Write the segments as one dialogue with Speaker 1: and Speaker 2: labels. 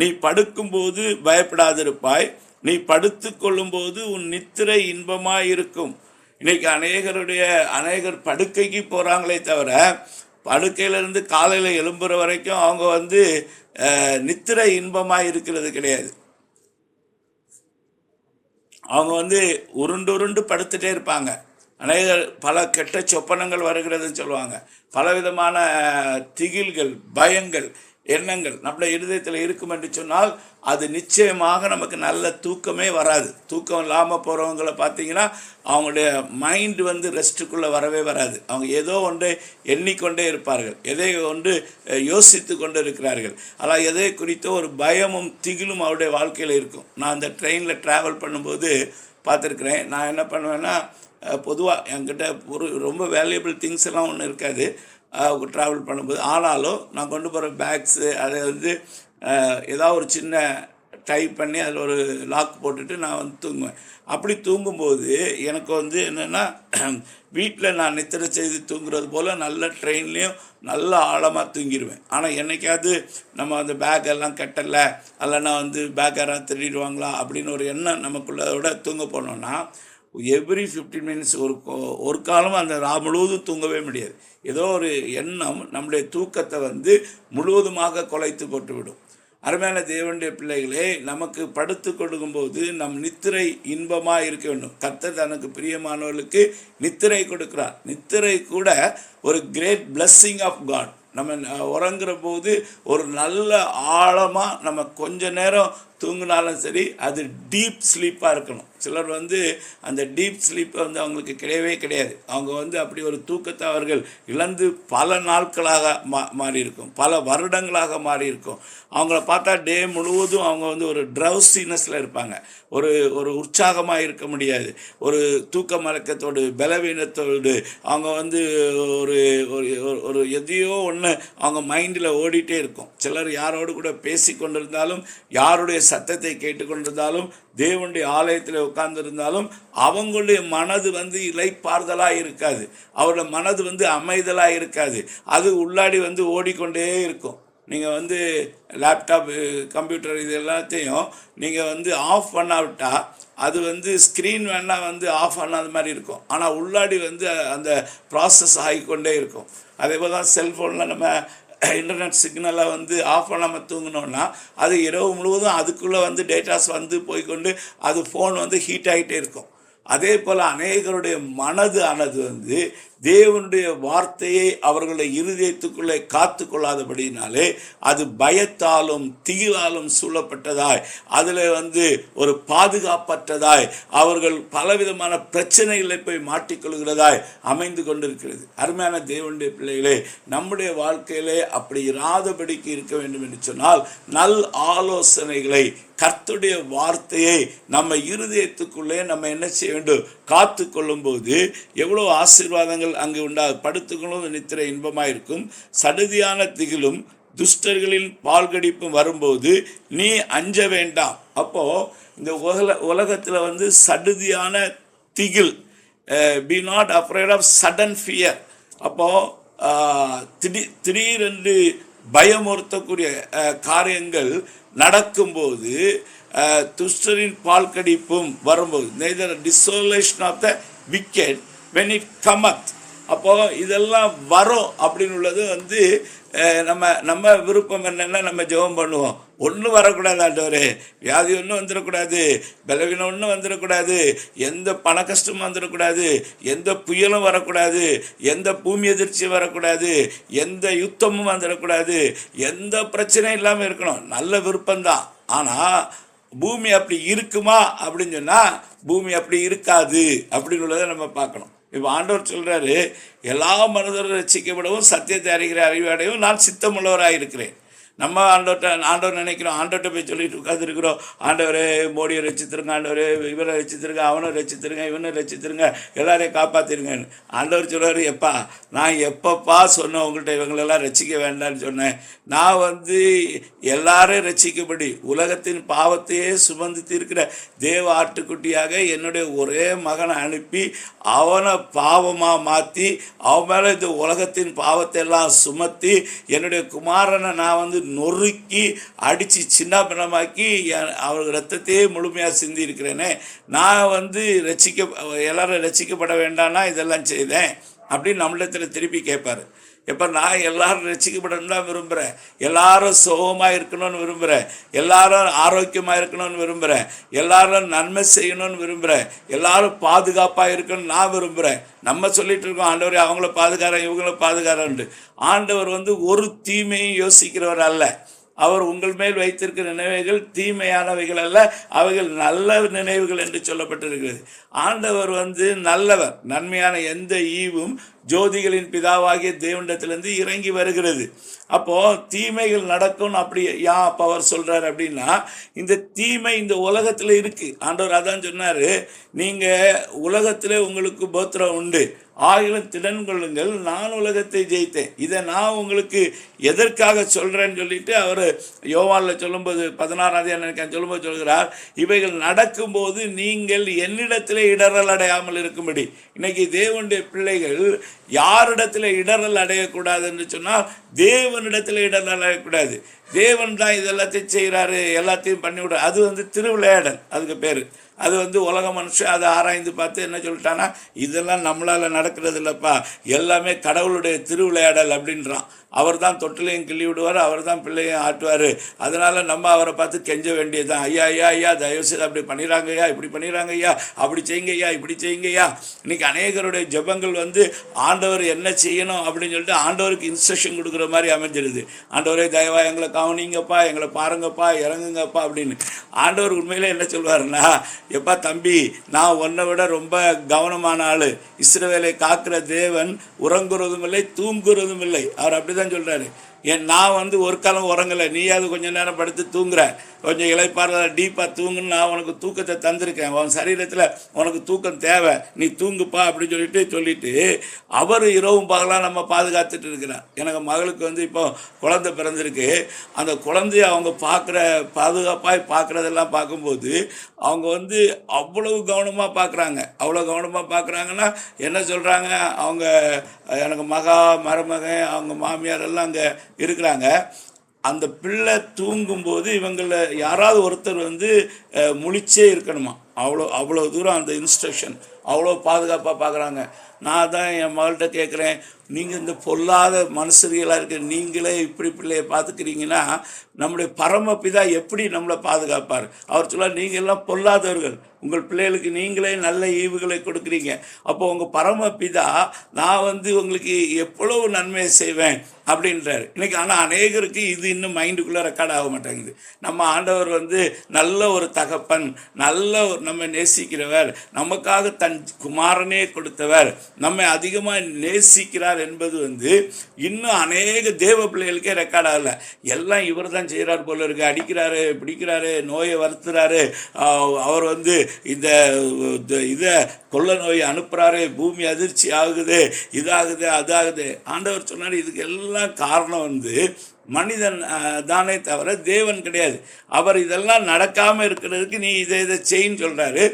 Speaker 1: நீ படுக்கும்போது பயப்படாதிருப்பாய் நீ படுத்து கொள்ளும்போது உன் நித்திரை இன்பமாயிருக்கும் இன்னைக்கு அநேகருடைய அநேகர் படுக்கைக்கு போகிறாங்களே தவிர படுக்கையிலேருந்து காலையில் எழும்புற வரைக்கும் அவங்க வந்து நித்திரை இன்பமாக இருக்கிறது கிடையாது அவங்க வந்து உருண்டு உருண்டு படுத்துகிட்டே இருப்பாங்க அநேக பல கெட்ட சொப்பனங்கள் வருகிறதுன்னு சொல்லுவாங்க பலவிதமான திகில்கள் பயங்கள் எண்ணங்கள் நம்முடைய இருதயத்தில் இருக்கும் என்று சொன்னால் அது நிச்சயமாக நமக்கு நல்ல தூக்கமே வராது தூக்கம் இல்லாமல் போகிறவங்கள பார்த்தீங்கன்னா அவங்களுடைய மைண்டு வந்து ரெஸ்ட்டுக்குள்ளே வரவே வராது அவங்க ஏதோ ஒன்றை எண்ணிக்கொண்டே இருப்பார்கள் எதை ஒன்று யோசித்து கொண்டு இருக்கிறார்கள் ஆனால் எதை குறித்தோ ஒரு பயமும் திகிலும் அவருடைய வாழ்க்கையில் இருக்கும் நான் அந்த ட்ரெயினில் ட்ராவல் பண்ணும்போது பார்த்துருக்குறேன் நான் என்ன பண்ணுவேன்னா பொதுவாக என்கிட்ட ஒரு ரொம்ப வேல்யூபிள் திங்ஸ் எல்லாம் ஒன்றும் இருக்காது ட்ராவல் பண்ணும்போது ஆனாலும் நான் கொண்டு போகிற பேக்ஸு அதை வந்து ஏதாவது ஒரு சின்ன டைப் பண்ணி அதில் ஒரு லாக் போட்டுட்டு நான் வந்து தூங்குவேன் அப்படி தூங்கும்போது எனக்கு வந்து என்னென்னா வீட்டில் நான் நித்திரை செய்து தூங்குறது போல் நல்ல ட்ரெயின்லேயும் நல்ல ஆழமாக தூங்கிடுவேன் ஆனால் என்றைக்காவது நம்ம அந்த பேக்கெல்லாம் கட்டலை அல்லைன்னா வந்து பேக் யாராவது திருடிடுவாங்களா அப்படின்னு ஒரு எண்ணம் நமக்குள்ளதோட தூங்க போனோன்னா எவ்ரி ஃபிஃப்டீன் மினிட்ஸ் ஒரு ஒரு காலம் அந்த ரா முழுவதும் தூங்கவே முடியாது ஏதோ ஒரு எண்ணம் நம்முடைய தூக்கத்தை வந்து முழுவதுமாக குலைத்து போட்டுவிடும் அருமையான தேவனுடைய பிள்ளைகளே நமக்கு படுத்து கொடுக்கும்போது நம் நித்திரை இன்பமாக இருக்க வேண்டும் கத்த தனக்கு பிரியமானவர்களுக்கு நித்திரை கொடுக்குறார் நித்திரை கூட ஒரு கிரேட் பிளஸ்ஸிங் ஆஃப் காட் நம்ம உறங்குற போது ஒரு நல்ல ஆழமாக நம்ம கொஞ்ச நேரம் தூங்கினாலும் சரி அது டீப் ஸ்லீப்பாக இருக்கணும் சிலர் வந்து அந்த டீப் ஸ்லீப்பை வந்து அவங்களுக்கு கிடையவே கிடையாது அவங்க வந்து அப்படி ஒரு தூக்கத்தை அவர்கள் இழந்து பல நாட்களாக மா மாறியிருக்கும் இருக்கும் பல வருடங்களாக மாறியிருக்கும் அவங்கள பார்த்தா டே முழுவதும் அவங்க வந்து ஒரு ட்ரவுசினஸில் இருப்பாங்க ஒரு ஒரு உற்சாகமாக இருக்க முடியாது ஒரு தூக்க மலக்கத்தோடு பலவீனத்தோடு அவங்க வந்து ஒரு ஒரு எதையோ ஒன்று அவங்க மைண்டில் ஓடிட்டே இருக்கும் சிலர் யாரோடு கூட பேசி கொண்டிருந்தாலும் யாருடைய சத்தத்தை கேட்டுக்கொண்டிருந்தாலும் தேவனுடைய ஆலயத்தில் உட்கார்ந்துருந்தாலும் அவங்களுடைய மனது வந்து இலைப்பார்தலாக இருக்காது அவரோட மனது வந்து அமைதலாக இருக்காது அது உள்ளாடி வந்து ஓடிக்கொண்டே இருக்கும் நீங்கள் வந்து லேப்டாப் கம்ப்யூட்டர் இது எல்லாத்தையும் நீங்கள் வந்து ஆஃப் பண்ணாவிட்டால் அது வந்து ஸ்க்ரீன் வேணால் வந்து ஆஃப் பண்ணாத மாதிரி இருக்கும் ஆனால் உள்ளாடி வந்து அந்த ப்ராசஸ் ஆகிக்கொண்டே இருக்கும் அதே போல் தான் செல்ஃபோனில் நம்ம இன்டர்நெட் சிக்னலை வந்து ஆஃப் பண்ணாமல் தூங்கினோம்னா அது இரவு முழுவதும் அதுக்குள்ளே வந்து டேட்டாஸ் வந்து போய்கொண்டு அது ஃபோன் வந்து ஹீட் ஆகிட்டே இருக்கும் அதே போல் அநேகருடைய மனது ஆனது வந்து தேவனுடைய வார்த்தையை அவர்களை இருதயத்துக்குள்ளே காத்து கொள்ளாதபடினாலே அது பயத்தாலும் திகிலாலும் சூழப்பட்டதாய் அதில் வந்து ஒரு பாதுகாப்பற்றதாய் அவர்கள் பலவிதமான பிரச்சனைகளை போய் மாட்டிக்கொள்கிறதாய் அமைந்து கொண்டிருக்கிறது அருமையான தேவனுடைய பிள்ளைகளே நம்முடைய வாழ்க்கையிலே அப்படி இராதபடிக்கு இருக்க வேண்டும் என்று சொன்னால் நல் ஆலோசனைகளை கர்த்துடைய வார்த்தையை நம்ம இருதயத்துக்குள்ளே நம்ம என்ன செய்ய வேண்டும் காத்து கொள்ளும்போது எவ்வளோ ஆசீர்வாதங்கள் இன்பங்கள் அங்கு உண்டாது படுத்துக்களும் நித்திர இன்பமாயிருக்கும் சடுதியான திகிலும் துஷ்டர்களின் பால் கடிப்பும் வரும்போது நீ அஞ்ச வேண்டாம் அப்போது இந்த உலக உலகத்தில் வந்து சடுதியான திகில் be not afraid of sudden fear அப்போது திடீ திடீரென்று பயமுறுத்தக்கூடிய காரியங்கள் நடக்கும்போது துஷ்டரின் பால் கடிப்பும் வரும்போது neither desolation of the wicked when it cometh அப்போது இதெல்லாம் வரும் அப்படின்னு உள்ளது வந்து நம்ம நம்ம விருப்பம் என்னென்னா நம்ம ஜெபம் பண்ணுவோம் ஒன்றும் வரக்கூடாது ஆண்டவர் வியாதி ஒன்றும் வந்துடக்கூடாது பலவீனம் ஒன்றும் வந்துடக்கூடாது எந்த பண கஷ்டமும் வந்துடக்கூடாது எந்த புயலும் வரக்கூடாது எந்த பூமி எதிர்ச்சியும் வரக்கூடாது எந்த யுத்தமும் வந்துடக்கூடாது எந்த பிரச்சனையும் இல்லாமல் இருக்கணும் நல்ல விருப்பம்தான் ஆனால் பூமி அப்படி இருக்குமா அப்படின்னு சொன்னால் பூமி அப்படி இருக்காது அப்படின்னு உள்ளதை நம்ம பார்க்கணும் இப்போ ஆண்டவர் சொல்கிறாரு எல்லா மனிதரும் ரசிக்கப்படவும் சத்தியத்தை அறிகிற அறிவடையும் நான் சித்தமுள்ளவராக இருக்கிறேன் நம்ம ஆண்டோட்ட ஆண்டவர் நினைக்கிறோம் ஆண்டோட்ட போய் சொல்லிட்டு உட்காந்துருக்கிறோம் ஆண்டவரே மோடியை ரசித்திருங்க ஆண்டவரே இவரை ரசித்திருங்க அவனை ரசித்திருங்க இவனை ரசித்திருங்க எல்லாரையும் காப்பாற்றிருங்கன்னு ஆண்டவர் சொல்கிறார் எப்பா நான் எப்பப்பா சொன்னேன் உங்கள்கிட்ட இவங்களெல்லாம் ரசிக்க வேண்டாம்னு சொன்னேன் நான் வந்து எல்லாரும் ரசிக்கும்படி உலகத்தின் பாவத்தையே சுமந்து தீர்க்கிற தேவ ஆட்டுக்குட்டியாக என்னுடைய ஒரே மகனை அனுப்பி அவனை பாவமாக மாற்றி அவன் மேலே இந்த உலகத்தின் பாவத்தை எல்லாம் சுமத்தி என்னுடைய குமாரனை நான் வந்து நொறுக்கி அடித்து சின்ன பின்னமாக்கி அவர் ரத்தத்தையே முழுமையாக சிந்தி இருக்கிறேனே நான் வந்து ரசிக்க எல்லாரும் ரசிக்கப்பட வேண்டாம்னா இதெல்லாம் செய்தேன் அப்படின்னு நம்மளிடத்தில் திருப்பி கேட்பார் எப்போ நான் எல்லாரும் ரசிக்கப்படணும் தான் விரும்புகிறேன் எல்லாரும் சுகமாக இருக்கணும்னு விரும்புகிறேன் எல்லாரும் ஆரோக்கியமாக இருக்கணும்னு விரும்புகிறேன் எல்லாரும் நன்மை செய்யணும்னு விரும்புகிறேன் எல்லாரும் பாதுகாப்பாக இருக்கணும்னு நான் விரும்புகிறேன் நம்ம சொல்லிட்டு இருக்கோம் ஆண்டவர் அவங்கள பாதுகாரம் இவங்கள பாதுகாரம்ண்டு ஆண்டவர் வந்து ஒரு தீமையும் யோசிக்கிறவர் அல்ல அவர் உங்கள் மேல் வைத்திருக்கிற நினைவுகள் தீமையானவைகள் அல்ல அவைகள் நல்ல நினைவுகள் என்று சொல்லப்பட்டிருக்கிறது ஆண்டவர் வந்து நல்லவர் நன்மையான எந்த ஈவும் ஜோதிகளின் பிதாவாகிய தேவண்டத்திலிருந்து இறங்கி வருகிறது அப்போது தீமைகள் நடக்கும்னு அப்படி யா அப்போ அவர் சொல்கிறார் அப்படின்னா இந்த தீமை இந்த உலகத்தில் இருக்குது ஆண்டவர் அதான் சொன்னார் நீங்கள் உலகத்தில் உங்களுக்கு போத்திரம் உண்டு ஆயிரம் திடன் கொள்ளுங்கள் நான் உலகத்தை ஜெயித்தேன் இதை நான் உங்களுக்கு எதற்காக சொல்கிறேன்னு சொல்லிட்டு அவர் யோவானில் சொல்லும்போது தேதி எனக்கு சொல்லும்போது சொல்கிறார் இவைகள் நடக்கும்போது நீங்கள் என்னிடத்திலே இடரல் அடையாமல் இருக்கும்படி இன்றைக்கி தேவனுடைய பிள்ளைகள் யாரிடத்தில் இடரல் அடையக்கூடாதுன்னு சொன்னால் தேவனிடத்துல இடரல் அடையக்கூடாது தேவன் தான் இது எல்லாத்தையும் செய்கிறாரு எல்லாத்தையும் பண்ணிவிட அது வந்து திருவிளையாடல் அதுக்கு பேர் அது வந்து உலக மனுஷன் அதை ஆராய்ந்து பார்த்து என்ன சொல்லிட்டான்னா இதெல்லாம் நம்மளால் நடக்கிறது இல்லைப்பா எல்லாமே கடவுளுடைய திருவிளையாடல் அப்படின்றான் அவர் தான் தொட்டிலையும் கிள்ளி விடுவார் அவர் தான் பிள்ளையும் ஆட்டுவார் அதனால் நம்ம அவரை பார்த்து கெஞ்ச வேண்டியது தான் ஐயா ஐயா ஐயா தயவுசெய்து அப்படி பண்ணிடுறாங்க ஐயா இப்படி பண்ணிடுறாங்க ஐயா அப்படி செய்யுங்க ஐயா இப்படி செய்யுங்க ஐயா இன்றைக்கி அநேகருடைய ஜபங்கள் வந்து ஆண்டவர் என்ன செய்யணும் அப்படின்னு சொல்லிட்டு ஆண்டவருக்கு இன்ஸ்ட்ரக்ஷன் கொடுக்குற மாதிரி அமைஞ்சிருது ஆண்டவரே தயவா எங்களை கவனிங்கப்பா எங்களை பாருங்கப்பா இறங்குங்கப்பா அப்படின்னு ஆண்டவர் உண்மையில் என்ன சொல்வாருன்னா எப்பா தம்பி நான் ஒன்றை விட ரொம்ப கவனமான ஆள் இஸ்ரவேலை காக்கிற தேவன் உறங்குறதும் இல்லை தூங்குறதும் இல்லை அவர் அப்படிதான் தான் சொல்கிறாரு என் நான் வந்து ஒரு காலம் உறங்கலை நீயாவது கொஞ்சம் நேரம் படுத்து தூங்குற கொஞ்சம் இலைப்பாரில் டீப்பாக தூங்குன்னு நான் உனக்கு தூக்கத்தை தந்திருக்கேன் உன் சரீரத்தில் உனக்கு தூக்கம் தேவை நீ தூங்குப்பா அப்படின்னு சொல்லிட்டு சொல்லிட்டு அவர் இரவும் பகலாக நம்ம பாதுகாத்துட்டு இருக்கிறார் எனக்கு மகளுக்கு வந்து இப்போ குழந்தை பிறந்திருக்கு அந்த குழந்தைய அவங்க பார்க்குற பாதுகாப்பாக பார்க்குறதெல்லாம் பார்க்கும்போது அவங்க வந்து அவ்வளவு கவனமாக பார்க்குறாங்க அவ்வளோ கவனமாக பார்க்குறாங்கன்னா என்ன சொல்கிறாங்க அவங்க எனக்கு மகா மருமகன் அவங்க மாமியார் எல்லாம் அங்கே இருக்கிறாங்க அந்த பிள்ளை தூங்கும்போது இவங்கள யாராவது ஒருத்தர் வந்து முழிச்சே இருக்கணுமா அவ்வளோ அவ்வளோ தூரம் அந்த இன்ஸ்ட்ரக்ஷன் அவ்வளோ பாதுகாப்பாக பார்க்குறாங்க நான் தான் என் மகள்கிட்ட கேட்குறேன் நீங்கள் இந்த பொல்லாத மனுஷர்களாக இருக்க நீங்களே இப்படி பிள்ளையை பார்த்துக்கிறீங்கன்னா நம்முடைய பரமப்பிதா எப்படி நம்மளை பாதுகாப்பார் அவர் சொல்ல நீங்கள் எல்லாம் பொல்லாதவர்கள் உங்கள் பிள்ளைகளுக்கு நீங்களே நல்ல ஈவுகளை கொடுக்குறீங்க அப்போ உங்கள் பரமப்பிதா நான் வந்து உங்களுக்கு எவ்வளவு நன்மையை செய்வேன் அப்படின்றார் இன்றைக்கி ஆனால் அநேகருக்கு இது இன்னும் மைண்டுக்குள்ளே ரெக்கார்ட் ஆக மாட்டேங்குது நம்ம ஆண்டவர் வந்து நல்ல ஒரு தகப்பன் நல்ல ஒரு நம்ம நேசிக்கிறவர் நமக்காக தன் குமாரனே கொடுத்தவர் நம்மை அதிகமாக நேசிக்கிறார் என்பது வந்து இன்னும் அநேக தேவ பிள்ளைகளுக்கே ரெக்கார்ட் ஆகலை எல்லாம் இவர் தான் செய்கிறார் போல இருக்கு அடிக்கிறாரு பிடிக்கிறாரு நோயை வருத்துறாரு அவர் வந்து இந்த இதை கொள்ள நோயை அனுப்புகிறாரு பூமி அதிர்ச்சி ஆகுது இதாகுது அதாகுது ஆண்டவர் சொன்னார் இதுக்கு எல்லாம் இதற்கெல்லாம் காரணம் வந்து மனிதன் தானே தவிர தேவன் கிடையாது அவர் இதெல்லாம் நடக்காமல் இருக்கிறதுக்கு நீ இதை இதை செய்யின்னு சொல்கிறாரு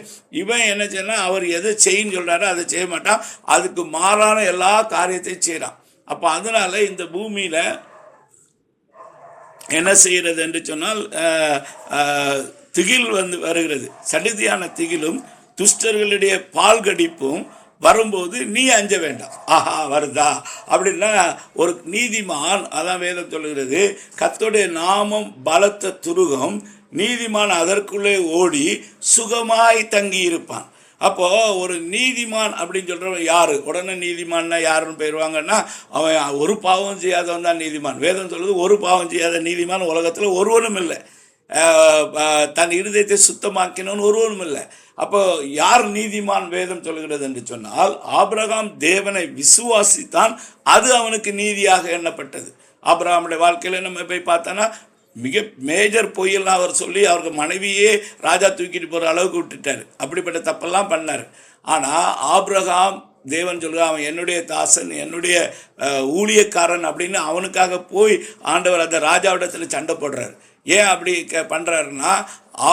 Speaker 1: இவன் என்ன செய்யணும் அவர் எதை செய்யின்னு சொல்கிறாரோ அதை செய்ய மாட்டான் அதுக்கு மாறான எல்லா காரியத்தையும் செய்கிறான் அப்போ அதனால் இந்த பூமியில் என்ன செய்கிறது என்று சொன்னால் திகில் வந்து வருகிறது சடிதியான திகிலும் துஷ்டர்களுடைய பால் கடிப்பும் வரும்போது நீ அஞ்ச வேண்டாம் ஆஹா வருதா அப்படின்னா ஒரு நீதிமான் அதான் வேதம் சொல்கிறது கத்தோடைய நாமம் பலத்த துருகம் நீதிமான் அதற்குள்ளே ஓடி சுகமாய் தங்கி இருப்பான் அப்போது ஒரு நீதிமான் அப்படின்னு சொல்கிறவன் யார் உடனே நீதிமான்னா யாருன்னு போயிடுவாங்கன்னா அவன் ஒரு பாவம் செய்யாதவன் தான் நீதிமான் வேதம் சொல்லுது ஒரு பாவம் செய்யாத நீதிமான் உலகத்தில் ஒருவனும் இல்லை தன் இருதயத்தை சுத்தமாக்கினோன்னு ஒருவனும் இல்லை அப்போ யார் நீதிமான் வேதம் சொல்கிறது என்று சொன்னால் ஆபிரகாம் தேவனை விசுவாசித்தான் அது அவனுக்கு நீதியாக எண்ணப்பட்டது ஆபிரகாமுடைய வாழ்க்கையில் நம்ம போய் பார்த்தோன்னா மிக மேஜர் பொய்யெல்லாம் அவர் சொல்லி அவருக்கு மனைவியே ராஜா தூக்கிட்டு போகிற அளவுக்கு விட்டுட்டார் அப்படிப்பட்ட தப்பெல்லாம் பண்ணார் ஆனால் ஆப்ரஹாம் தேவன் சொல்கிறான் அவன் என்னுடைய தாசன் என்னுடைய ஊழியக்காரன் அப்படின்னு அவனுக்காக போய் ஆண்டவர் அந்த ராஜாவிடத்தில் சண்டை போடுறார் ஏன் அப்படி க பண்ணுறாருன்னா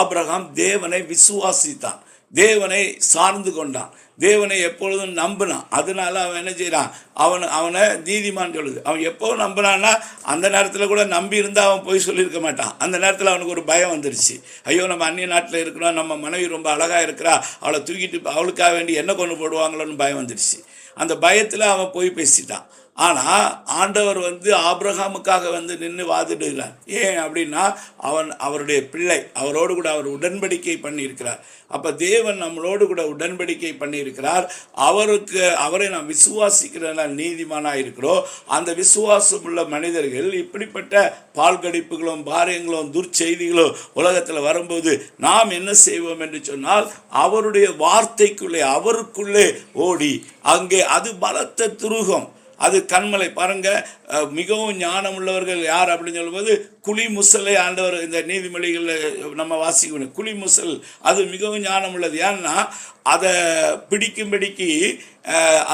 Speaker 1: ஆப்ரஹாம் தேவனை விசுவாசித்தான் தேவனை சார்ந்து கொண்டான் தேவனை எப்பொழுதும் நம்பினான் அதனால அவன் என்ன செய்கிறான் அவன் அவனை நீதிமான் சொல்லுது அவன் எப்போ நம்புனான்னா அந்த நேரத்தில் கூட நம்பி இருந்தால் அவன் போய் சொல்லியிருக்க மாட்டான் அந்த நேரத்தில் அவனுக்கு ஒரு பயம் வந்துருச்சு ஐயோ நம்ம அந்நிய நாட்டில் இருக்கிறோம் நம்ம மனைவி ரொம்ப அழகாக இருக்கிறா அவளை தூக்கிட்டு அவளுக்காக வேண்டி என்ன கொண்டு போடுவாங்களோன்னு பயம் வந்துருச்சு அந்த பயத்தில் அவன் போய் பேசிட்டான் ஆனால் ஆண்டவர் வந்து ஆப்ரஹாமுக்காக வந்து நின்று வாதிடுகிறார் ஏன் அப்படின்னா அவன் அவருடைய பிள்ளை அவரோடு கூட அவர் உடன்படிக்கை பண்ணியிருக்கிறார் அப்போ தேவன் நம்மளோடு கூட உடன்படிக்கை பண்ணியிருக்கிறார் அவருக்கு அவரை நாம் விசுவாசிக்கிறனால் நீதிமானாக இருக்கிறோம் அந்த விசுவாசம் உள்ள மனிதர்கள் இப்படிப்பட்ட பால் கடிப்புகளும் பாரியங்களும் துர்ச்செய்திகளும் உலகத்தில் வரும்போது நாம் என்ன செய்வோம் என்று சொன்னால் அவருடைய வார்த்தைக்குள்ளே அவருக்குள்ளே ஓடி அங்கே அது பலத்த துருகம் அது கண்மலை பாருங்க மிகவும் ஞானம் உள்ளவர்கள் யார் அப்படின்னு சொல்லும்போது குழி முசலை ஆண்டவர் இந்த நீதிமொழிகளில் நம்ம வாசிக்க குழி முசல் அது மிகவும் ஞானம் உள்ளது ஏன்னா அதை பிடிக்கும்படிக்கு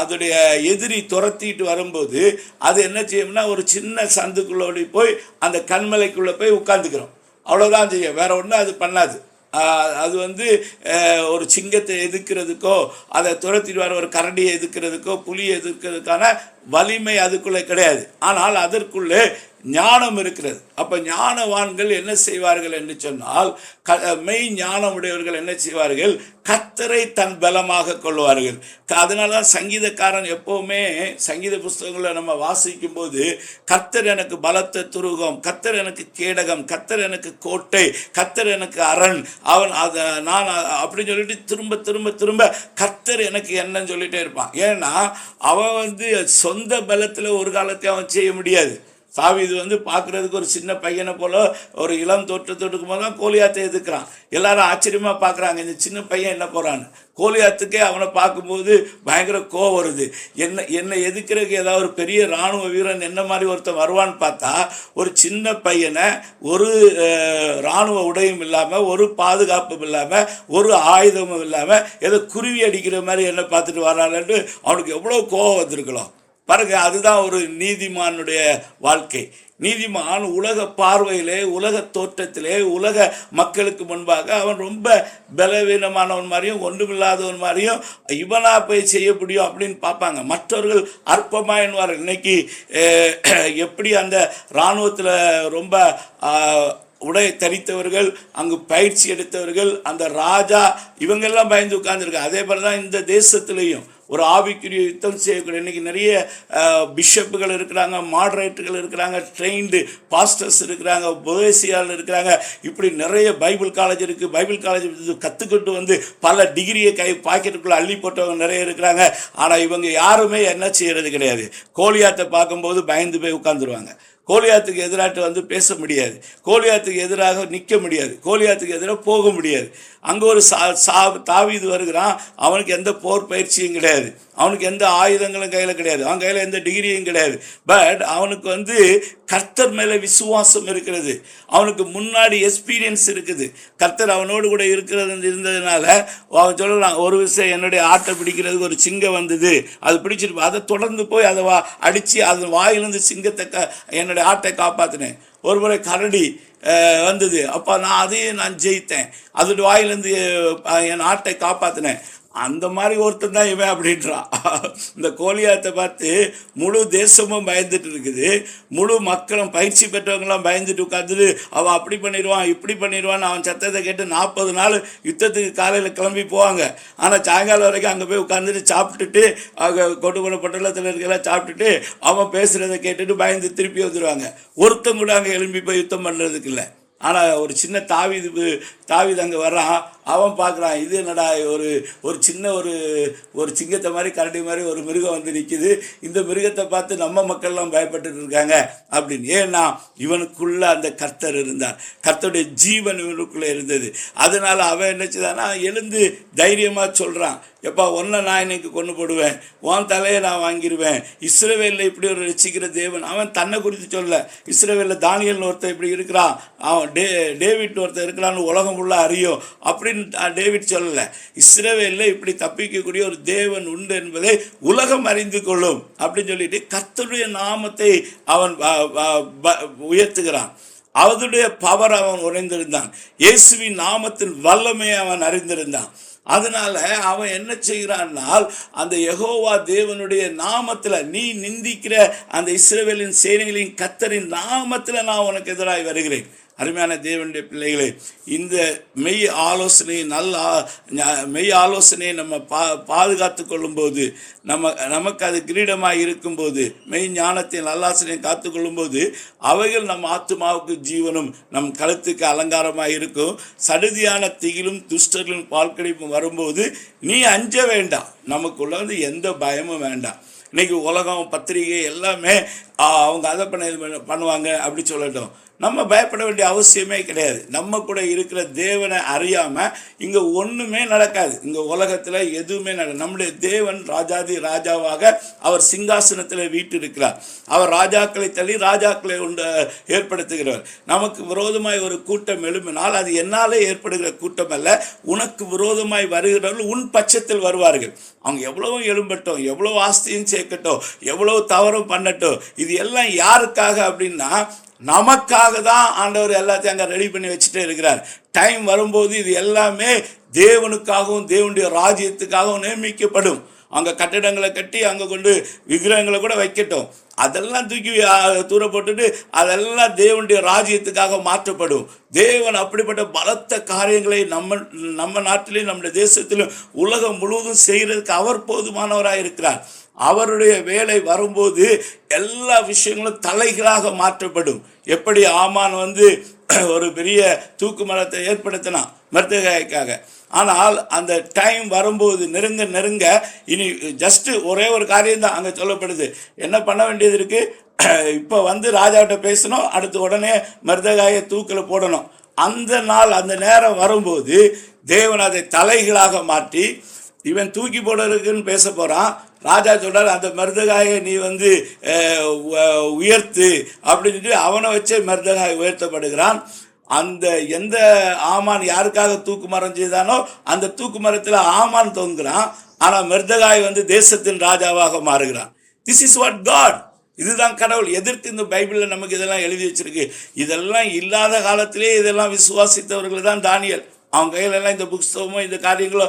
Speaker 1: அதோடைய எதிரி துரத்திட்டு வரும்போது அது என்ன செய்யும்னா ஒரு சின்ன சந்துக்குள்ளோடி போய் அந்த கண்மலைக்குள்ளே போய் உட்காந்துக்கிறோம் அவ்வளோதான் செய்யும் வேற ஒன்றும் அது பண்ணாது அது வந்து ஒரு சிங்கத்தை எதிர்க்கிறதுக்கோ அதை துரத்திடுவார் ஒரு கரடியை எதிர்க்கிறதுக்கோ புலியை எதிர்க்கிறதுக்கான வலிமை அதுக்குள்ளே கிடையாது ஆனால் அதற்குள்ளே ஞானம் இருக்கிறது அப்போ ஞானவான்கள் என்ன செய்வார்கள் என்று சொன்னால் க மெய் ஞானம் உடையவர்கள் என்ன செய்வார்கள் கத்தரை தன் பலமாக கொள்வார்கள் அதனால தான் சங்கீதக்காரன் எப்போவுமே சங்கீத புஸ்தகங்களை நம்ம வாசிக்கும் போது கத்தர் எனக்கு பலத்த துருகம் கத்தர் எனக்கு கேடகம் கத்தர் எனக்கு கோட்டை கத்தர் எனக்கு அரண் அவன் அதை நான் அப்படின்னு சொல்லிட்டு திரும்ப திரும்ப திரும்ப கத்தர் எனக்கு என்னன்னு சொல்லிட்டே இருப்பான் ஏன்னா அவன் வந்து சொந்த பலத்தில் ஒரு காலத்தையும் அவன் செய்ய முடியாது தாவிது வந்து பார்க்குறதுக்கு ஒரு சின்ன பையனை போல ஒரு இளம் எடுக்கும் போது தான் கோலியாத்தை எதுக்குறான் எல்லாரும் ஆச்சரியமாக பார்க்குறாங்க இந்த சின்ன பையன் என்ன போகிறான்னு கோலியாத்துக்கே அவனை பார்க்கும்போது பயங்கர கோவம் வருது என்ன என்னை எதுக்கிறதுக்கு ஏதாவது ஒரு பெரிய இராணுவ வீரன் என்ன மாதிரி ஒருத்தன் வருவான்னு பார்த்தா ஒரு சின்ன பையனை ஒரு இராணுவ உடையும் இல்லாமல் ஒரு பாதுகாப்பும் இல்லாமல் ஒரு ஆயுதமும் இல்லாமல் ஏதோ குருவி அடிக்கிற மாதிரி என்ன பார்த்துட்டு வரான்னு அவனுக்கு எவ்வளோ கோவம் வந்திருக்கலாம் பாருங்க அதுதான் ஒரு நீதிமானுடைய வாழ்க்கை நீதிமான் உலக பார்வையிலே உலக தோற்றத்திலே உலக மக்களுக்கு முன்பாக அவன் ரொம்ப பலவீனமானவன் மாதிரியும் ஒன்றுமில்லாதவன் மாதிரியும் இவனா போய் செய்ய முடியும் அப்படின்னு பார்ப்பாங்க மற்றவர்கள் அற்பமாக என்பார்கள் இன்னைக்கு எப்படி அந்த இராணுவத்தில் ரொம்ப உடை தரித்தவர்கள் அங்கு பயிற்சி எடுத்தவர்கள் அந்த ராஜா இவங்கெல்லாம் பயந்து உட்கார்ந்துருக்கு அதே போல் தான் இந்த தேசத்துலேயும் ஒரு ஆவிக்குரிய யுத்தம் செய்யக்கூடிய இன்னைக்கு நிறைய பிஷப்புகள் இருக்கிறாங்க மாடரேட்டுகள் இருக்கிறாங்க ட்ரெயின்டு பாஸ்டர்ஸ் இருக்கிறாங்க புதேசியால் இருக்கிறாங்க இப்படி நிறைய பைபிள் காலேஜ் இருக்குது பைபிள் காலேஜ் கற்றுக்கிட்டு வந்து பல டிகிரியை கை பாக்கெட்டுக்குள்ளே அள்ளி போட்டவங்க நிறைய இருக்கிறாங்க ஆனால் இவங்க யாருமே என்ன செய்கிறது கிடையாது கோலியாத்தை பார்க்கும்போது பயந்து போய் உட்காந்துருவாங்க கோலியாத்துக்கு எதிராக வந்து பேச முடியாது கோலியாத்துக்கு எதிராக நிற்க முடியாது கோலியாத்துக்கு எதிராக போக முடியாது அங்கே ஒரு சா சா தாவிது வருகிறான் அவனுக்கு எந்த போர் பயிற்சியும் கிடையாது அவனுக்கு எந்த ஆயுதங்களும் கையில் கிடையாது அவன் கையில் எந்த டிகிரியும் கிடையாது பட் அவனுக்கு வந்து கர்த்தர் மேலே விசுவாசம் இருக்கிறது அவனுக்கு முன்னாடி எக்ஸ்பீரியன்ஸ் இருக்குது கர்த்தர் அவனோடு கூட இருக்கிறது இருந்ததுனால அவன் சொல்லலாம் ஒரு விஷயம் என்னுடைய ஆட்டை பிடிக்கிறதுக்கு ஒரு சிங்கம் வந்தது அது பிடிச்சிருப்பா அதை தொடர்ந்து போய் அதை வா அடித்து அது வாயிலிருந்து சிங்கத்தை என்னோட என்னுடைய ஆட்டை காப்பாற்றினேன் ஒரு முறை கரடி வந்தது அப்போ நான் அதையும் நான் ஜெயித்தேன் அதோடைய வாயிலேருந்து என் ஆட்டை காப்பாற்றினேன் அந்த மாதிரி ஒருத்தன் தான் இவன் அப்படின்றான் இந்த கோலியாத்தை பார்த்து முழு தேசமும் பயந்துட்டு இருக்குது முழு மக்களும் பயிற்சி பெற்றவங்களாம் பயந்துட்டு உட்காந்துட்டு அவன் அப்படி பண்ணிடுவான் இப்படி பண்ணிடுவான்னு அவன் சத்தத்தை கேட்டு நாற்பது நாள் யுத்தத்துக்கு காலையில் கிளம்பி போவாங்க ஆனால் சாயங்காலம் வரைக்கும் அங்கே போய் உட்காந்துட்டு சாப்பிட்டுட்டு அவங்க போன பட்டலத்தில் இருக்கலாம் சாப்பிட்டுட்டு அவன் பேசுகிறத கேட்டுட்டு பயந்து திருப்பி வந்துடுவாங்க ஒருத்தங்கூட கூட அங்கே எழும்பி போய் யுத்தம் பண்ணுறதுக்கு இல்லை ஆனால் ஒரு சின்ன தாவி தாவித அங்கே வர்றான் அவன் பார்க்குறான் இது என்னடா ஒரு ஒரு சின்ன ஒரு ஒரு சிங்கத்தை மாதிரி கரடி மாதிரி ஒரு மிருகம் வந்து நிற்கிது இந்த மிருகத்தை பார்த்து நம்ம மக்கள்லாம் பயப்பட்டு இருக்காங்க அப்படின்னு ஏன்னா இவனுக்குள்ளே அந்த கர்த்தர் இருந்தார் கர்த்தருடைய ஜீவன் இவனுக்குள்ளே இருந்தது அதனால் அவன் என்ன செய்தான்னா எழுந்து தைரியமாக சொல்கிறான் எப்பா ஒன்றை நான் இன்னைக்கு கொண்டு போடுவேன் உன் தலையை நான் வாங்கிடுவேன் இஸ்ரவேலில் இப்படி ஒரு ரசிக்கிற தேவன் அவன் தன்னை குறித்து சொல்ல இஸ்ரவேலில் தானியல் ஒருத்தர் இப்படி இருக்கிறான் அவன் டே டேவிட் ஒருத்தர் இருக்கிறான்னு உலகம் உள்ள அறியும் அப்படின்னு டேவிட் சொல்லலை இஸ்ரேவேலில் இப்படி தப்பிக்கக்கூடிய ஒரு தேவன் உண்டு என்பதை உலகம் அறிந்து கொள்ளும் அப்படின்னு சொல்லிட்டு கத்தருடைய நாமத்தை அவன் உயர்த்துகிறான் அவனுடைய பவர் அவன் உறைந்திருந்தான் இயேசுவின் நாமத்தின் வல்லமை அவன் அறிந்திருந்தான் அதனால அவன் என்ன செய்கிறான்னால் அந்த யகோவா தேவனுடைய நாமத்தில் நீ நிந்திக்கிற அந்த இஸ்ரேவேலின் சேனைகளின் கத்தரின் நாமத்தில் நான் உனக்கு எதிராக வருகிறேன் அருமையான தேவனுடைய பிள்ளைகளே இந்த மெய் ஆலோசனை நல்ல மெய் ஆலோசனையை நம்ம பா பாதுகாத்து கொள்ளும்போது நம்ம நமக்கு அது கிரீடமாக இருக்கும்போது மெய் ஞானத்தை நல்லாசனையும் காத்து கொள்ளும்போது அவைகள் நம் ஆத்மாவுக்கு ஜீவனும் நம் கழுத்துக்கு அலங்காரமாக இருக்கும் சடுதியான திகிலும் துஷ்டர்களும் பால் வரும்போது நீ அஞ்ச வேண்டாம் நமக்குள்ள வந்து எந்த பயமும் வேண்டாம் இன்றைக்கி உலகம் பத்திரிகை எல்லாமே அவங்க அதை பண்ண இது பண்ண பண்ணுவாங்க அப்படி சொல்லட்டும் நம்ம பயப்பட வேண்டிய அவசியமே கிடையாது நம்ம கூட இருக்கிற தேவனை அறியாமல் இங்கே ஒன்றுமே நடக்காது இங்கே உலகத்தில் எதுவுமே நடக்கும் நம்முடைய தேவன் ராஜாதி ராஜாவாக அவர் சிங்காசனத்தில் வீட்டு இருக்கிறார் அவர் ராஜாக்களை தள்ளி ராஜாக்களை உண்டு ஏற்படுத்துகிறவர் நமக்கு விரோதமாய் ஒரு கூட்டம் எழுப்பினால் அது என்னாலே ஏற்படுகிற கூட்டம் அல்ல உனக்கு விரோதமாய் வருகிறவர்கள் உன் பட்சத்தில் வருவார்கள் அவங்க எவ்வளவு எழும்பட்டும் எவ்வளோ ஆஸ்தியும் சேர்க்கட்டும் எவ்வளோ தவறும் பண்ணட்டும் இது எல்லாம் யாருக்காக அப்படின்னா நமக்காக தான் ஆண்டவர் எல்லாத்தையும் அங்கே ரெடி பண்ணி வச்சுட்டே இருக்கிறார் டைம் வரும்போது இது எல்லாமே தேவனுக்காகவும் தேவனுடைய ராஜ்யத்துக்காகவும் நியமிக்கப்படும் அங்கே கட்டிடங்களை கட்டி அங்கே கொண்டு விக்கிரகங்களை கூட வைக்கட்டும் அதெல்லாம் தூக்கி தூரப்பட்டுட்டு அதெல்லாம் தேவனுடைய ராஜ்யத்துக்காக மாற்றப்படும் தேவன் அப்படிப்பட்ட பலத்த காரியங்களை நம்ம நம்ம நாட்டிலையும் நம்முடைய தேசத்திலும் உலகம் முழுவதும் செய்கிறதுக்கு அவர் போதுமானவராக இருக்கிறார் அவருடைய வேலை வரும்போது எல்லா விஷயங்களும் தலைகளாக மாற்றப்படும் எப்படி ஆமான் வந்து ஒரு பெரிய தூக்கு மரத்தை ஏற்படுத்தினான் மருத்துவக்காக ஆனால் அந்த டைம் வரும்போது நெருங்க நெருங்க இனி ஜஸ்ட்டு ஒரே ஒரு காரியம் தான் அங்கே சொல்லப்படுது என்ன பண்ண வேண்டியது இருக்குது இப்போ வந்து ராஜாவிட்ட பேசணும் அடுத்து உடனே மருதகாயை தூக்கில் போடணும் அந்த நாள் அந்த நேரம் வரும்போது தேவன் அதை தலைகளாக மாற்றி இவன் தூக்கி போடலுக்குன்னு பேச போகிறான் ராஜா சொல்கிறார் அந்த மருதகாயை நீ வந்து உயர்த்து அப்படின்னு சொல்லி அவனை வச்சே மருதகாய் உயர்த்தப்படுகிறான் அந்த எந்த ஆமான் யாருக்காக தூக்கு மரம் செய்தானோ அந்த தூக்கு மரத்தில் ஆமான் தொங்குறான் ஆனால் மிருதகாய் வந்து தேசத்தின் ராஜாவாக மாறுகிறான் திஸ் இஸ் வாட் காட் இதுதான் கடவுள் எதிர்த்து இந்த பைபிளில் நமக்கு இதெல்லாம் எழுதி வச்சிருக்கு இதெல்லாம் இல்லாத காலத்திலே இதெல்லாம் விசுவாசித்தவர்கள் தான் தானியல் அவன் கையிலலாம் இந்த புக்ஸ்தவமோ இந்த காரியங்களோ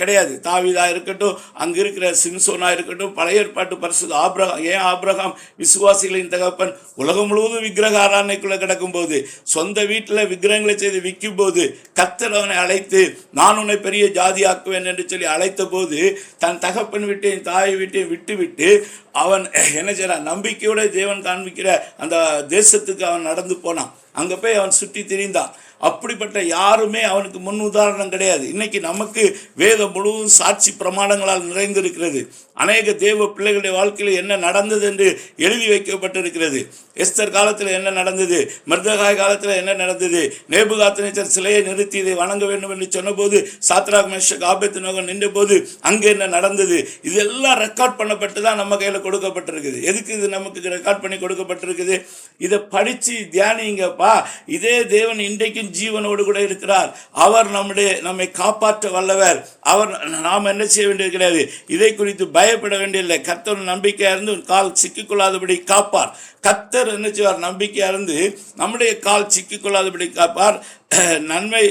Speaker 1: கிடையாது தாவிதாக இருக்கட்டும் அங்கே இருக்கிற சிம்சோனாக இருக்கட்டும் பழைய ஏற்பாட்டு பரிசு ஆப்ரஹாம் ஏன் ஆப்ரஹாம் விசுவாசிகளின் தகப்பன் உலகம் முழுவதும் விக்கிரக ஆராதனைக்குள்ளே கிடக்கும்போது சொந்த வீட்டில் விக்கிரகங்களை செய்து விற்கும் போது கத்தர் அவனை அழைத்து நான் உன்னை பெரிய ஜாதி ஆக்குவேன் என்று சொல்லி அழைத்த போது தன் தகப்பன் என் தாயை வீட்டையும் விட்டுவிட்டு அவன் என்ன செய்கிறான் நம்பிக்கையோட தேவன் காண்பிக்கிற அந்த தேசத்துக்கு அவன் நடந்து போனான் அங்கே போய் அவன் சுற்றி திரிந்தான் அப்படிப்பட்ட யாருமே அவனுக்கு முன் உதாரணம் கிடையாது இன்னைக்கு நமக்கு வேதம் முழுவதும் சாட்சி பிரமாணங்களால் நிறைந்திருக்கிறது அநேக தேவ பிள்ளைகளுடைய வாழ்க்கையில் என்ன நடந்தது என்று எழுதி வைக்கப்பட்டிருக்கிறது எஸ்தர் காலத்தில் என்ன நடந்தது மர்தகாய் காலத்தில் என்ன நடந்தது நேபுகாத்தினேச்சர் சிலையை நிறுத்தி இதை வணங்க வேண்டும் என்று சொன்னபோது சாத்ராக் மேஷக் ஆபத்து நோகம் நின்றபோது அங்கே என்ன நடந்தது இதெல்லாம் ரெக்கார்ட் பண்ணப்பட்டு தான் நம்ம கையில் கொடுக்கப்பட்டிருக்குது எதுக்கு இது நமக்கு ரெக்கார்ட் பண்ணி கொடுக்கப்பட்டிருக்குது இதை படித்து தியானிங்கப்பா இதே தேவன் இன்றைக்கும் ஜீவனோடு கூட இருக்கிறார் அவர் நம்முடைய நம்மை காப்பாற்ற வல்லவர் அவர் நாம் என்ன செய்ய வேண்டியது கிடையாது இதை குறித்து பய பயப்பட வேண்டியதில்லை கர்த்தர் நம்பிக்கையாக இருந்து உன் கால் சிக்கிக்கொள்ளாதபடி காப்பார் கத்தர் என்ன செய்வார் நம்பிக்கையாக இருந்து நம்முடைய கால் சிக்கிக்கொள்ளாதபடி காப்பார் நன்மை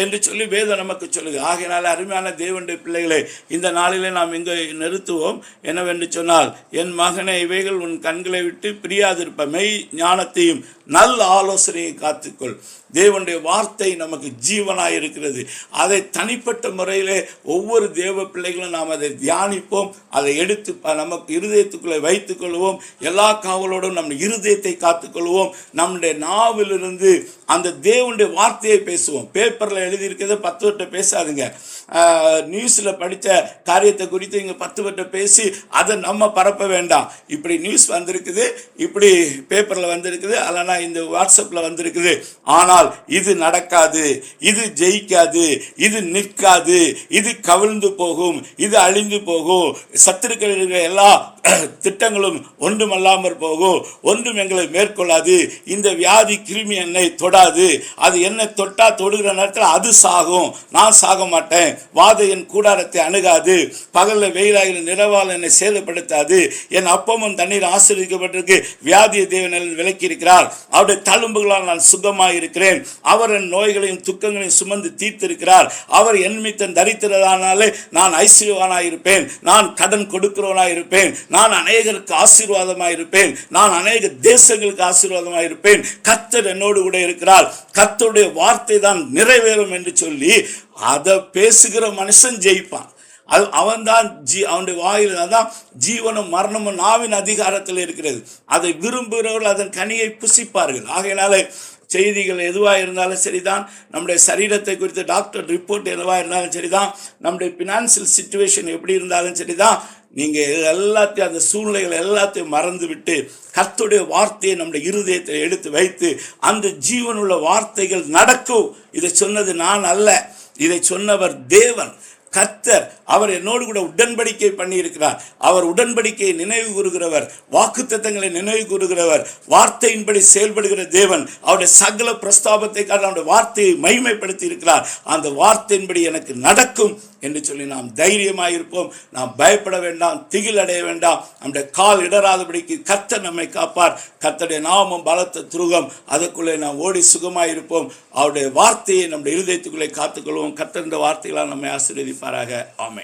Speaker 1: என்று சொல்லி வேதம் நமக்கு சொல்லுது ஆகையினால அருமையான தேவனுடைய பிள்ளைகளை இந்த நாளிலே நாம் இங்கே நிறுத்துவோம் என்னவென்று சொன்னால் என் மகனை இவைகள் உன் கண்களை விட்டு பிரியாதிருப்ப மெய் ஞானத்தையும் நல்ல ஆலோசனையை காத்துக்கொள் தேவனுடைய வார்த்தை நமக்கு ஜீவனாக இருக்கிறது அதை தனிப்பட்ட முறையிலே ஒவ்வொரு தேவ பிள்ளைகளும் நாம் அதை தியானிப்போம் அதை எடுத்து நமக்கு இருதயத்துக்குள்ளே வைத்துக்கொள்வோம் எல்லா காவலோடும் நம் இருதயத்தை காத்துக்கொள்வோம் நம்முடைய நாவிலிருந்து அந்த தேவனுடைய வார்த்தையை பேசுவோம் பேப்பரில் எழுதியிருக்கிறத பத்து வட்ட பேசாதுங்க நியூஸில் படித்த காரியத்தை குறித்து இங்கே பத்து வட்ட பேசி அதை நம்ம பரப்ப வேண்டாம் இப்படி நியூஸ் வந்திருக்குது இப்படி பேப்பரில் வந்திருக்குது அல்லனா இந்த வாட்ஸ்அப்பில் வந்திருக்குது ஆனால் இது நடக்காது இது ஜெயிக்காது இது நிற்காது இது கவிழ்ந்து போகும் இது அழிந்து போகும் சத்துருக்கள் இருக்கிற எல்லா திட்டங்களும் ஒன்றுமல்லாமல் போகும் ஒன்றும் எங்களை மேற்கொள்ளாது இந்த வியாதி கிருமி என்னை தொட தொடாது அது என்னை தொட்டா தொடுகிற நேரத்தில் அது சாகும் நான் சாக மாட்டேன் வாதை என் கூடாரத்தை அணுகாது பகலில் வெயிலாகிற நிறவால் என்னை சேதப்படுத்தாது என் அப்பமும் தண்ணீர் ஆசிரியப்பட்டிருக்கு வியாதிய தேவன விலக்கி இருக்கிறார் அவருடைய தழும்புகளால் நான் சுகமாக இருக்கிறேன் அவர் என் நோய்களையும் துக்கங்களையும் சுமந்து தீர்த்திருக்கிறார் அவர் என் தரித்திரதானாலே நான் ஐசியவானாக இருப்பேன் நான் கடன் கொடுக்கிறவனாக இருப்பேன் நான் அநேகருக்கு ஆசீர்வாதமாக இருப்பேன் நான் அநேக தேசங்களுக்கு ஆசீர்வாதமாக இருப்பேன் கத்தர் என்னோடு கூட இருக்கிற இருக்கிறாள் கத்துடைய வார்த்தை தான் நிறைவேறும் என்று சொல்லி அதை பேசுகிற மனுஷன் ஜெயிப்பான் அது அவன்தான் ஜி அவனுடைய வாயில் தான் ஜீவனும் மரணமும் நாவின் அதிகாரத்தில் இருக்கிறது அதை விரும்புகிறவர்கள் அதன் கனியை புசிப்பார்கள் ஆகையினாலே செய்திகள் எதுவாக இருந்தாலும் சரிதான் நம்முடைய சரீரத்தை குறித்து டாக்டர் ரிப்போர்ட் எதுவாக இருந்தாலும் சரிதான் நம்முடைய ஃபினான்சியல் சுச்சுவேஷன் எப்படி இருந்தாலும் சரிதான் நீங்கள் எல்லாத்தையும் அந்த சூழ்நிலைகள் எல்லாத்தையும் மறந்துவிட்டு கத்துடைய வார்த்தையை நம்முடைய இருதயத்தை எடுத்து வைத்து அந்த ஜீவனுள்ள வார்த்தைகள் நடக்கும் இதை சொன்னது நான் அல்ல இதை சொன்னவர் தேவன் கர்த்தர் அவர் என்னோடு கூட உடன்படிக்கை பண்ணியிருக்கிறார் அவர் உடன்படிக்கையை நினைவு கூறுகிறவர் தத்தங்களை நினைவு கூறுகிறவர் வார்த்தையின்படி செயல்படுகிற தேவன் அவருடைய சகல பிரஸ்தாபத்தை அவருடைய வார்த்தையை மைமைப்படுத்தி இருக்கிறார் அந்த வார்த்தையின்படி எனக்கு நடக்கும் என்று சொல்லி நாம் தைரியமாக இருப்போம் நாம் பயப்பட வேண்டாம் திகில் அடைய வேண்டாம் நம்முடைய கால் இடராதபடிக்கு கத்த நம்மை காப்பார் கத்தடைய நாமம் பலத்த துருகம் அதுக்குள்ளே நாம் ஓடி சுகமாக இருப்போம் அவருடைய வார்த்தையை நம்முடைய இருதயத்துக்குள்ளே காத்துக்கொள்வோம் கத்தந்த வார்த்தைகளால் நம்மை ஆசீர்வதிப்பாராக ஆமை